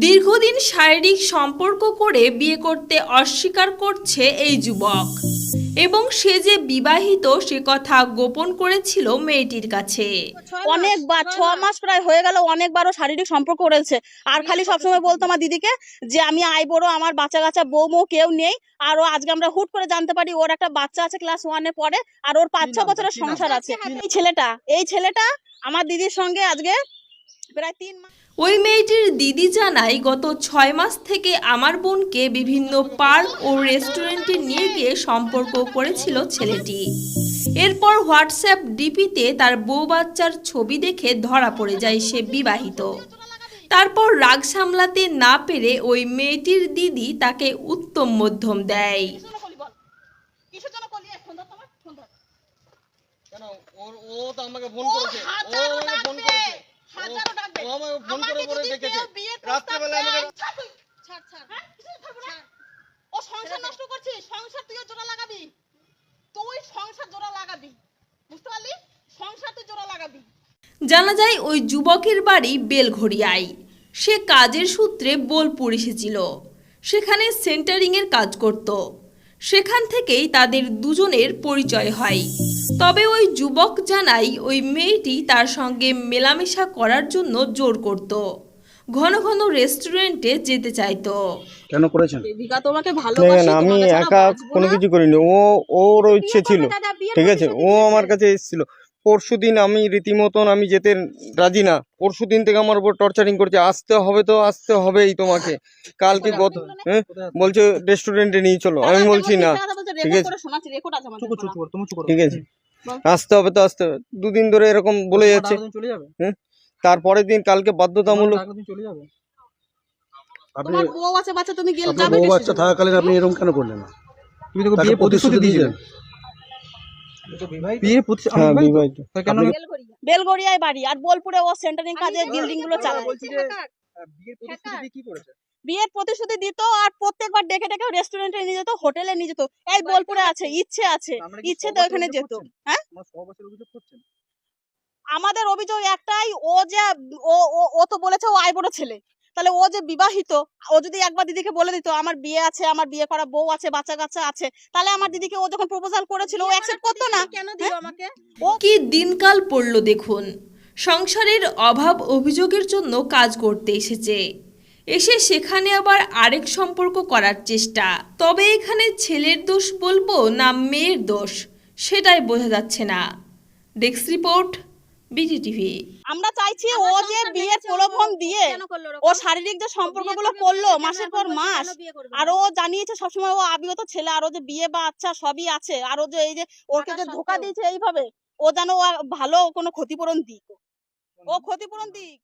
দীর্ঘদিন শারীরিক সম্পর্ক করে বিয়ে করতে অস্বীকার করছে এই যুবক। এবং সে যে বিবাহিত সে কথা গোপন করেছিল মেয়েটির কাছে। অনেকবার ছ মাস প্রায় হয়ে গেল অনেকবারও শারীরিক সম্পর্ক করেছে। আর খালি সবসময় বলতো আমার দিদিকে যে আমি আই বড় আমার বাচ্চা কাচ্চা বউ মৌ কেউ নেই। আর ও আজকে আমরা হুট করে জানতে পারি ওর একটা বাচ্চা আছে ক্লাস ওয়ানে পড়ে আর ওর পাঁচ ছ বছরের সংসার আছে। এই ছেলেটা এই ছেলেটা আমার দিদির সঙ্গে আজকে প্রায় তিন মাস ওই মেয়েটির দিদি জানায় গত ছয় মাস থেকে আমার বোনকে বিভিন্ন পার্ক ও রেস্টুরেন্টে নিয়ে গিয়ে সম্পর্ক করেছিল ছেলেটি। এরপর হোয়াটসঅ্যাপ ডিপিতে তার বউ বাচ্চার ছবি দেখে ধরা পড়ে যায় সে বিবাহিত। তারপর রাগ সামলাতে না পেরে ওই মেয়েটির দিদি তাকে উত্তম মধ্যম দেয়। কেন? ও তো আমাকে ফোন করেছে। ও আমাকে ফোন করেছে। হাজারো ডাকবে। আমাকে ফোন করে আমাকে করে ডেকেছে রাত্রেবেলা ছাড়। ছাড়, ছাড়। হ্যাঁ? ছাড়বো না। ও সংসার নষ্ট করছিস সংসার তুইও জোড়া লাগাবি। তুই সংসার জোড়া লাগাবি। বুঝতে পারলি? সংসার তুই জোড়া লাগাবি। জানা যায় ওই যুবকের বাড়ি বেলঘড়িয়ায়। সে কাজের সূত্রে বোলপুর এসেছিল। সেখানে সেন্টারিংয়ের কাজ করত। সেখান থেকেই তাদের দুজনের পরিচয় হয়। তবে ওই যুবক জানাই ওই মেয়েটি তার সঙ্গে মেলামেশা করার জন্য জোর করত। ঘন ঘন রেস্টুরেন্টে যেতে চাইতো। কেন করেছেন? তোমাকে না আমি একা কোনো কিছু করিনি। ও ওর ইচ্ছে ছিল। ঠিক আছে ও আমার কাছে এসেছিল। পরশু দিন আমি রীতিমতন আমি যেতে রাজি না। পরশু দিন থেকে আমার উপর টর্চারিং করছে। আসতে হবে তো আসতে হবেই তোমাকে। কালকে গত হ্যাঁ? বলছে রেস্টুরেন্টে নিয়ে চলো। আমি বলছি না। ঠিক আছে। ঠিক আছে। আসতে হবে তো আসতে হবে। দুদিন ধরে এরকম বলে যাচ্ছে। হ্যাঁ? তারপরের দিন কালকে বাধ্যতামূলক আপনি বউ বাচ্চা? থাকাকালীন আপনি এরকম কেন করলেন? না তুমি প্রতিশ্রুতি বিয়ে হ্যাঁ বিবাহিত। কেন বেলগড়িয়ায় বাড়ি আর বোলপুরে ও সেন্টারিং কাজে বিল্ডিংগুলো চালায়। বিয়ের প্রতিশ্রুতি দিয়ে কি করেছে? বিয়ের প্রতিশ্রুতি দিত আর প্রত্যেকবার ডেকে ডেকে রেস্টুরেন্টে নিয়ে যেত হোটেলে নিয়ে যেত। এই বোলপুরে আছে ইচ্ছে আছে ইচ্ছে তো ওখানে যেত। হ্যাঁ? আমাদের অভিযোগ একটাই ও যে ও ও- ও তো বলেছে ও আই ছেলে। তাহলে ও যে বিবাহিত ও যদি একবার দিদিকে বলে দিত আমার বিয়ে আছে আমার বিয়ে করা বউ আছে বাচ্চা কাচ্চা আছে তাহলে আমার দিদিকে ও যখন প্রপোজাল করেছিল ও অ্যাকসেপ্ট করতো না। কেন দিও আমাকে? ও কি দিনকাল পড়ল দেখুন। সংসারের অভাব অভিযোগের জন্য কাজ করতে এসেছে। এসে সেখানে আবার আরেক সম্পর্ক করার চেষ্টা। তবে এখানে ছেলের দোষ বলব না মেয়ের দোষ সেটাই বোঝা যাচ্ছে না। Desk report BT TV. আমরা চাইছি ও যে বিয়ের প্রলোভন দিয়ে ও শারীরিক যে সম্পর্কগুলো করল মাসের পর মাস আর ও জানিয়েছে সবসময় ও আবিগত ছেলে আর ও যে বিয়ে বা আচ্ছা সবই আছে আর ও যে এই যে ওকে যে ধোকা দিয়েছে এইভাবে ও যেন ও ভালো কোনো ক্ষতিপূরণ দিক। ও ক্ষতিপূরণ দিক।